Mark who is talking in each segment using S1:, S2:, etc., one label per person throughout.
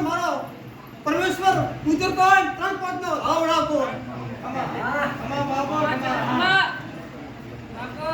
S1: ને પરમેશ્વર ઉતરતો હોય ત્રણ ત્રણ પાંચનો આવડાવતો હોય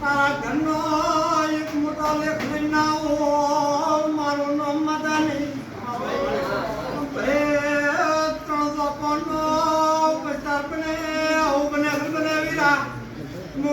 S1: તારા ઘરનો એક મોટો લેખ લઈને આવો મારું નામ મદાની બે ત્રણ સોપનો પચાસ બને આવું બને ઘર બને વીરા મો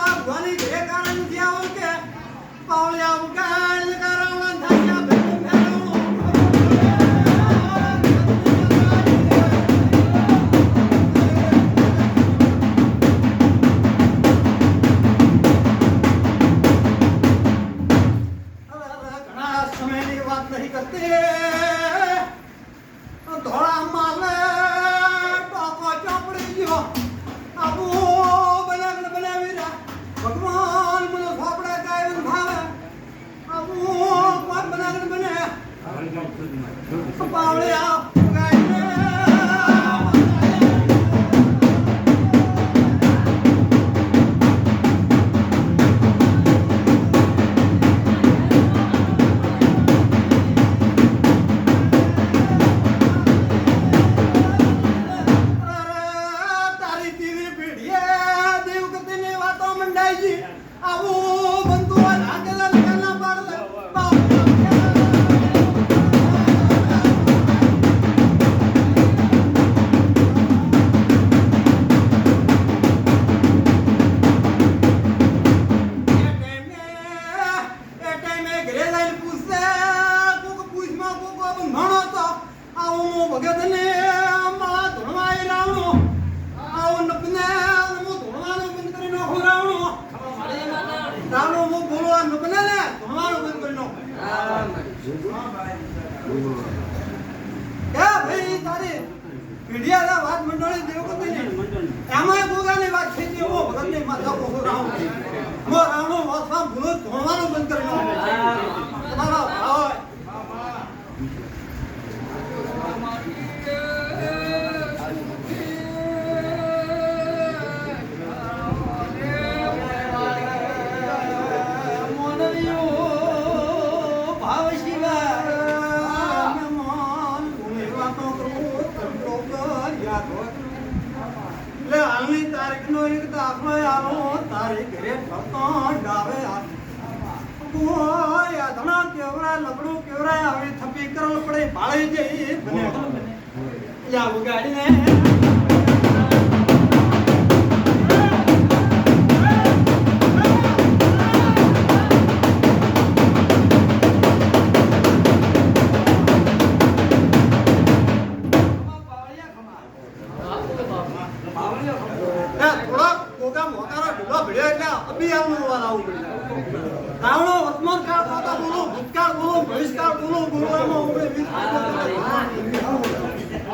S1: ધ્વનિ જે કારણ થયા કે પાવળ્યા ઉગાડ કારણ થાય ધોળા માલે માલ મને ફાફડા કાયમ ભાવે આવું કોણ બનાવીને બને. કે ભાઈ, તારી પીડિયાના વાત મંડળી દેવ કોઈ એમાં પોતાની વાત છે કે એવો ભગત ને માથા પોતો રાહુ મો રાણો વાસમાં ભૂલો ધોવાનું બંધ કરવાનું yavgaline ભૂતકાળ બોલો ભવિષ્યકાળ બોલો ભૂતકાળમાં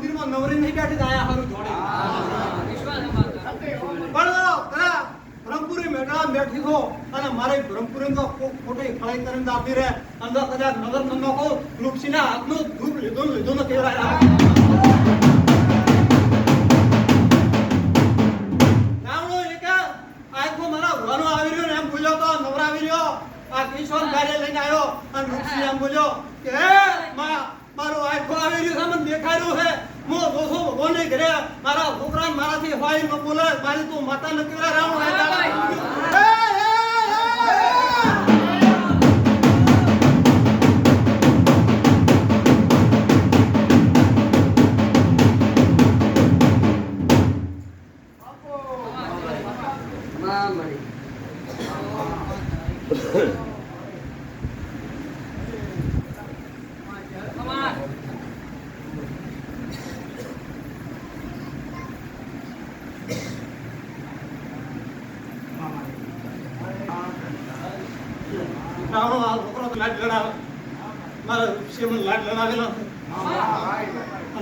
S1: મંદિરમાં નવરી નહીં બેઠી આયા હારું જોડે. પણ બ્રહ્મપુરી મેળા બેઠી છો અને મારે બ્રહ્મપુરી તો ખોટી ખળાઈ કરીને આપી આખો આવી રહ્યો છે છે. હું ગોસો ભગવાનને ઘરે મારા છોકરાને મારાથી હોય ન બોલે તું માતા નથી રામ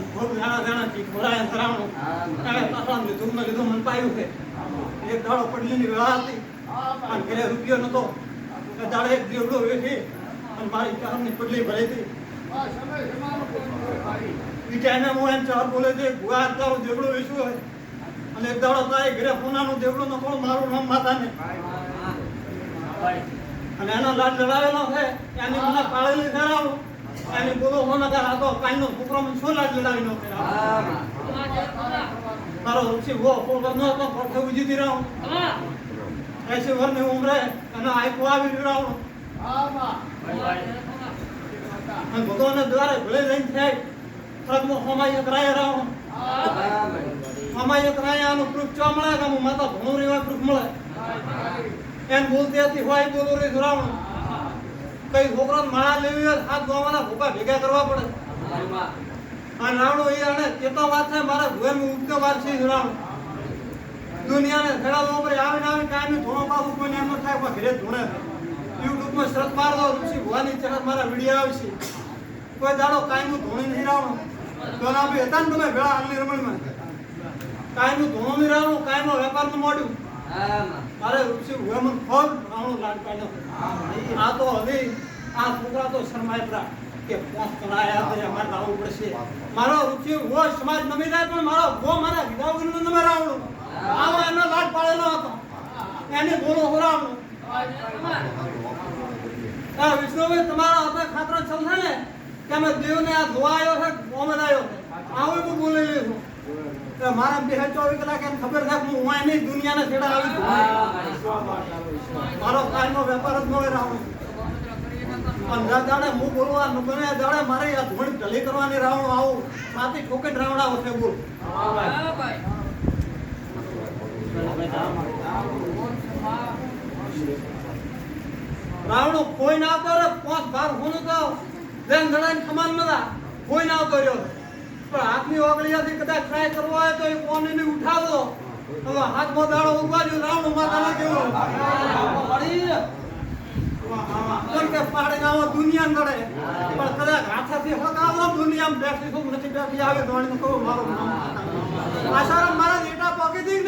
S1: ભોગ નાણા જાણા અને ચાર બોલે છે ભૂઆ તારો દેવડો વેચ્યો હોય. અને દાડો તારે ઘરે સોનાનો દેવડો નખો મારું નામ માતાને. અને એનો લાડ લડાવેલો છે એની મને પાળેલી ધરાવું. એની બોલો હોનો આ તો કાઈનો કુકરો મને શું લાડ લડાવી નો કરાવ મારો ઋષિ વો કોલ કરનો તો પડખે ઉજી દી રહો. એસે વર ને ઉમરે અને આઈકો આવી રહ્યો અને ભગવાનના દ્વારે ભલે જઈને થાય ટ્રકમાં સમાય કરાય રહું. સમાય કરાય આનો પ્રૂફ ચો મળે કે માતા ભણો રેવા પ્રૂફ મળે? એમ બોલતી હતી હોય બોલો રે ધરાવણ કઈ છોકરા માળા લેવી હોય આ ગોવાના ભૂકા ભેગા કરવા પડે. આ રાવણો એ આને કેતો વાત છે મારા હું ઉગતો વાત છે રાવણ. દુનિયાને ખેડાવો ઉપર આવીને આવે કાયમી ધોણો પાછું કોઈને એમ થાય પણ ઘરે ધોણે યુટ્યુબમાં શરત માર દો ઋષિ ભવાની ચરત મારા વીડિયો આવશે કોઈ દાડો કાયનું ધોણી નહીં રાવણું. તો ના બી હતા ને તમે ભેળા હાલની રમણમાં? કાયનું ધોણો નહીં રાવણું કાયનો વેપારનું મોડ્યું. મારે ઋષિ ભુવન ફોન રાવણું લાડ પાડ્યો. આ તો હવે આ છોકરા તો શરમાય પરા કે પોસ કરાયા તો અમારે લાવવું પડશે. મારો રૂચિ વો સમાજ નમી જાય પણ મારો વો મારા વિધા નું નમે રાવણું. આવો એનો લાડ પાડેલો હતો. એને બોલો હોરાવણું. આ વિષ્ણુભાઈ તમારા હતા ખાતરા ચલશે ને કે અમે દેવને આ ધોવા આવ્યો છે મોહમ્મદ આવ્યો છે. આવું એવું બોલી લીધું કે મારા બે ચોવીસ કલાક એમ ખબર થાય હું હું છેડા આવી મારો કાયનો વેપાર જ ન રાવણ પંદર હું બોલવા બને દાડે મારે આ ધૂળ ઢલી કરવાની રાવણ આવું. સાથે ઠોકે રાવણ આવો છે, બોલ. રાવણો કોઈ ના આવતો રે પાંચ બાર હોનું તો લેન દડાને ખમાન મદા કોઈ ના આવતો રહ્યો પણ હાથની ઓગળીયાથી કદાચ ટ્રાય કરવો હોય તો એ કોને ઉઠાવો. હવે હાથમાં દાડો ઉગાડ્યો રાવણ માતાના કેવો દુનિયામાં બેઠી ખૂબ નથી બેઠી, આવે મારું નામ આશારામ મારા જેટા પોકી દી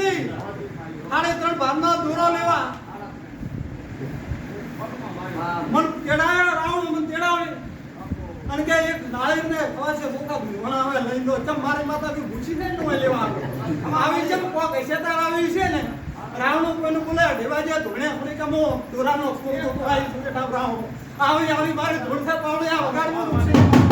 S1: સાડે ત્રણ ભાવનો દોરો લેવા. મન તેડાયો, રાવણ તેડાવે અને કે એક નાળી ને ખવાશે મોકા ભીવણા આવે લઈ લો. ચમ મારી માતા બી ભૂસી ને નો લેવા આમ આવી છે કોક શેતાર આવી છે ને રાવણ કોઈને બોલે દેવાજે ધોણે આફ્રિકામો દોરાનો સ્કોપ તો આવી રાવણ આવી આવી, મારી છે પાવડે આ વગાડવાનું છે.